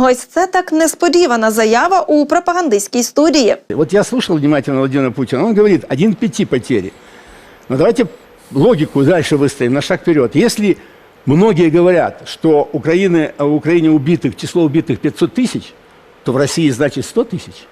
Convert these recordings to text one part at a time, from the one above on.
Ось це так несподівана заява у пропагандистській студії. Вот я слушал внимательно Владимира Путина, он говорит, один к пяти потери. Но давайте логику дальше выставим, на шаг вперед. Если многие говорят, что Украины, а в Украине убитых, число убитых 500 тысяч, то в России, значит, 100 тысяч.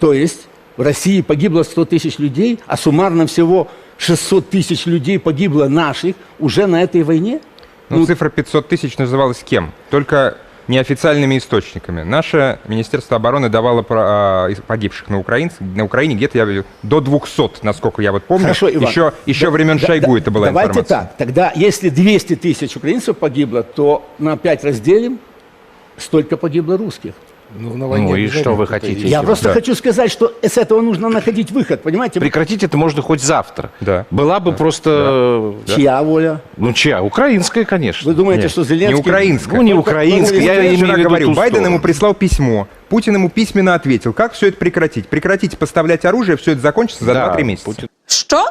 То есть в России погибло 100 тысяч людей, а суммарно всего 600 тысяч людей погибло наших уже на этой войне? Ну, цифра 500 тысяч называлась кем? Только неофициальными источниками. Наше Министерство обороны давало про, из- погибших на, Украине, на Украине где-то я до 200, насколько я вот помню. Хорошо, Иван. Еще, еще Да- времен да- Шойгу да- это была Давайте информация. так. Тогда, если 200 тысяч украинцев погибло, то на 5 разделим, столько погибло русских. Ну, на войне Ну и что вы хотите? Я просто да. хочу сказать, что с этого нужно находить выход, понимаете? Прекратить это можно хоть завтра. Да. Была бы просто... Чья воля? Ну, чья? Украинская, конечно. Вы думаете, Нет, что Зеленский... Не украинская. Ну, не украинская. Я, Я имею вчера в виду говорю, Байден сторону. ему прислал письмо. Путин ему письменно ответил. Как все это прекратить? Прекратить поставлять оружие, все это закончится за Да, 2-3 месяца. Путин- Що?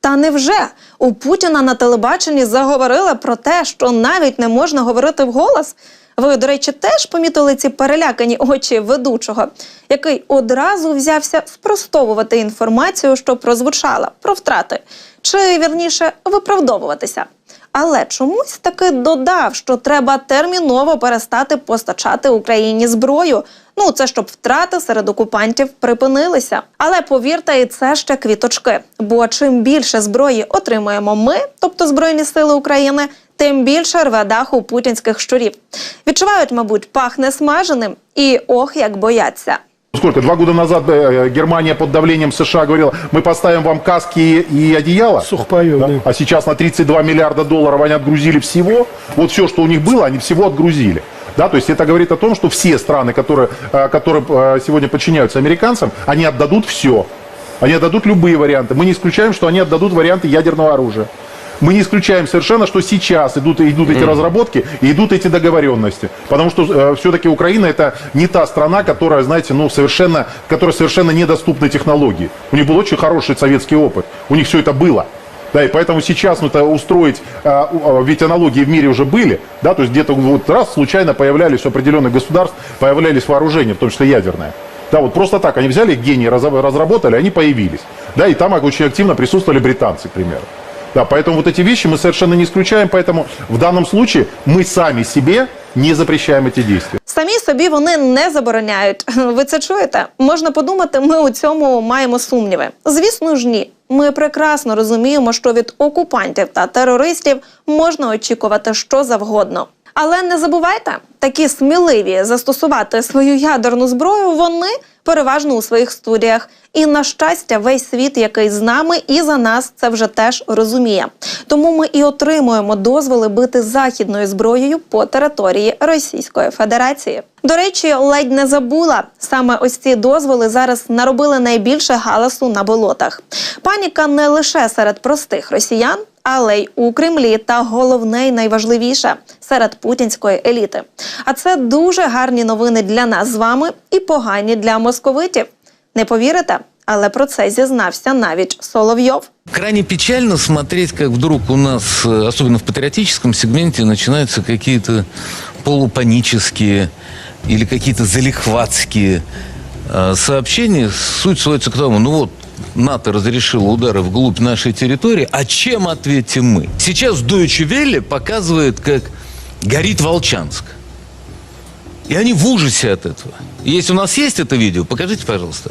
Та невже у Путіна на телебаченні заговорили про те, що навіть не можна говорити вголос? Ви, до речі, теж помітили ці перелякані очі ведучого, який одразу взявся спростовувати інформацію, що прозвучала про втрати, чи вірніше виправдовуватися. Але чомусь таки додав, що треба терміново перестати постачати Україні зброю. Ну, це щоб втрати серед окупантів припинилися. Але повірте, і це ще квіточки. Бо чим більше зброї отримуємо ми, тобто Збройні Сили України, тим більше рве дах у путінських щурів. Відчувають, мабуть, пахне смаженим і ох, як бояться. Сколько? Два года назад э, Германия под давлением США говорила, мы поставим вам каски и одеяло. Сухпайок, да. А сейчас на 32 миллиарда долларов они отгрузили всего. Вот все, что у них было, они всего отгрузили. Да, то есть это говорит о том, что все страны, которые, э, которые э, сегодня подчиняются американцам, они отдадут все. Они отдадут любые варианты. Мы не исключаем, что они отдадут варианты ядерного оружия. Мы не исключаем совершенно, что сейчас идут, идут эти разработки и идут эти договоренности. Потому что все-таки Украина это не та страна, которая, знаете, ну, совершенно, которая совершенно недоступны технологии. У них был очень хороший советский опыт. У них все это было. Да, и поэтому сейчас ну, это устроить, а, а, ведь аналогии в мире уже были, да, то есть где-то вот раз случайно появлялись у определенных государств, появлялись вооружения, в том числе ядерное. Да, вот просто так, они взяли гении, разра- разработали, они появились. Да, и там очень активно присутствовали британцы, к примеру. Да, поэтому вот эти вещи мы совершенно не исключаем, поэтому в данном случае мы сами себе не запрещаем эти действия. Самі собі вони не забороняють. Ви це чуєте? Можна подумати, ми у цьому маємо сумніви. Звісно ж, ні. Ми прекрасно розуміємо, що від окупантів та терористів можна очікувати що завгодно. Але не забувайте, такі сміливі застосувати свою ядерну зброю вони переважно у своїх студіях. І на щастя, весь світ, який з нами і за нас, це вже теж розуміє. Тому ми і отримуємо дозволи бити західною зброєю по території Російської Федерації. До речі, ледь не забула саме ось ці дозволи зараз наробили найбільше галасу на болотах. Паніка не лише серед простих росіян, але й у Кремлі, та головне й найважливіше серед путінської еліти. А це дуже гарні новини для нас з вами і погані для московитів. Не повірите, але про це зізнався навіть Соловйов. Крайне печально смотреть, как вдруг у нас, особенно в патриотическом сегменте, начинаются какие-то полупанические или какие-то залихватские э, сообщения. Суть сводится к тому, ну вот, НАТО разрешило удары вглубь нашей территории, а чем ответим мы? Сейчас Deutsche Welle показывает, как горит Волчанск. И они в ужасе от этого. Если у нас есть это видео, покажите, пожалуйста.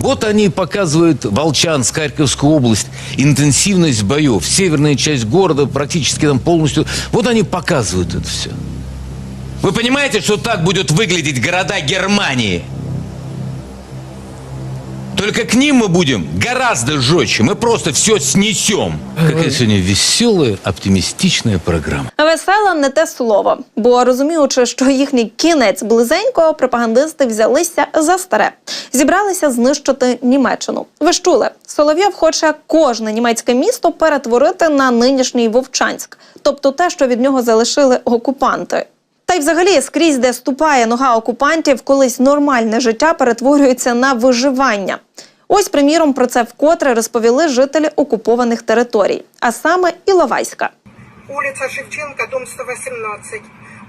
Вот они показывают Волчанск, Харьковскую область, интенсивность боев, северная часть города практически там полностью. Вот они показывают это все. Вы понимаете, что так будут выглядеть города Германии? Только к ним мы будем гораздо жестче. Мы просто все снесем. Какая сегодня веселая, оптимистичная программа. Весела не те слово, бо розуміючи, що їхній кінець близенько, пропагандисти взялися за старе, зібралися знищити Німеччину. Ви ж чули, Соловйов хоче кожне німецьке місто перетворити на нинішній Вовчанськ, тобто те, що від нього залишили окупанти. Та й взагалі скрізь, де ступає нога окупантів, колись нормальне життя перетворюється на виживання. Ось, приміром, про це вкотре розповіли жителі окупованих територій, а саме Іловайська. Улица Шевченко, дом 118.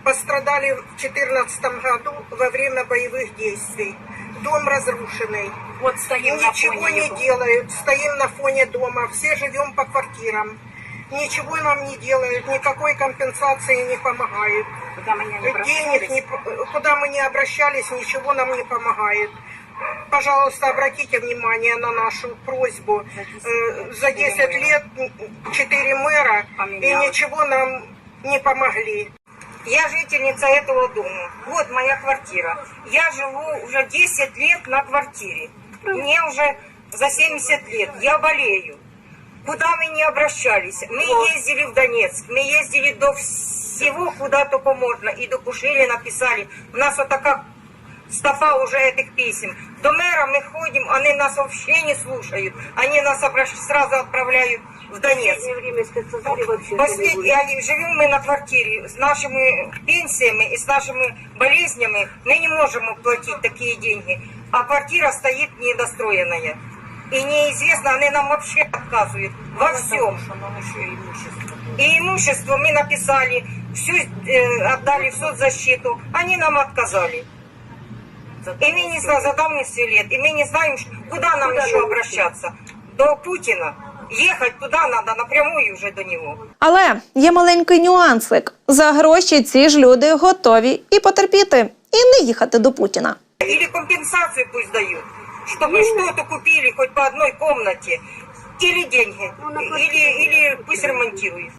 пострадали в 2014 году во время боевых действий. Дом разрушенный. Вот стоим на Ничего фоне не его. делают. Стоим на фоне дома. Все живем по квартирам. Ничего нам не делают. Никакой компенсации не помогают. Куда мы не Денег, обращались. не, по- куда мы не обращались, ничего нам не помогает. Пожалуйста, обратите внимание на нашу просьбу. Э, За 10 лет 4 мэра и ничего нам не помогли. Я жительница этого дома. Вот моя квартира. Я живу уже 10 лет на квартире. Мне уже за 70 лет. Я болею. Куда мы не обращались? Мы ездили в Донецк, мы ездили до всего, куда только можно. И до Кушили написали. У нас вот такая стафа уже этих писем. До мэра мы ходим, они нас вообще не слушают. Они нас обращ- сразу отправляют в Донецк. последнее время сказали вообще. Последний, а живем мы на квартире с нашими пенсиями и с нашими болезнями. Мы не можем уплатить такие деньги. А квартира стоит недостроенная. И неизвестно, они нам вообще отказывают во всем. И имущество мы написали, всю э, отдали в соцзащиту. Они нам отказали. И мы не знаем, за давностью лет, и мы не знаем, ш- куда нам еще обращаться. До Путина. Ехать туда надо напрямую уже до него. Але є маленький нюансик: за гроші ці ж люди готові і потерпіти, і не їхати до Путіна. Или компенсацию пусть дают, чтобы что-то купили хоть по одной комнате. Или деньги, или, или пусть ремонтируют.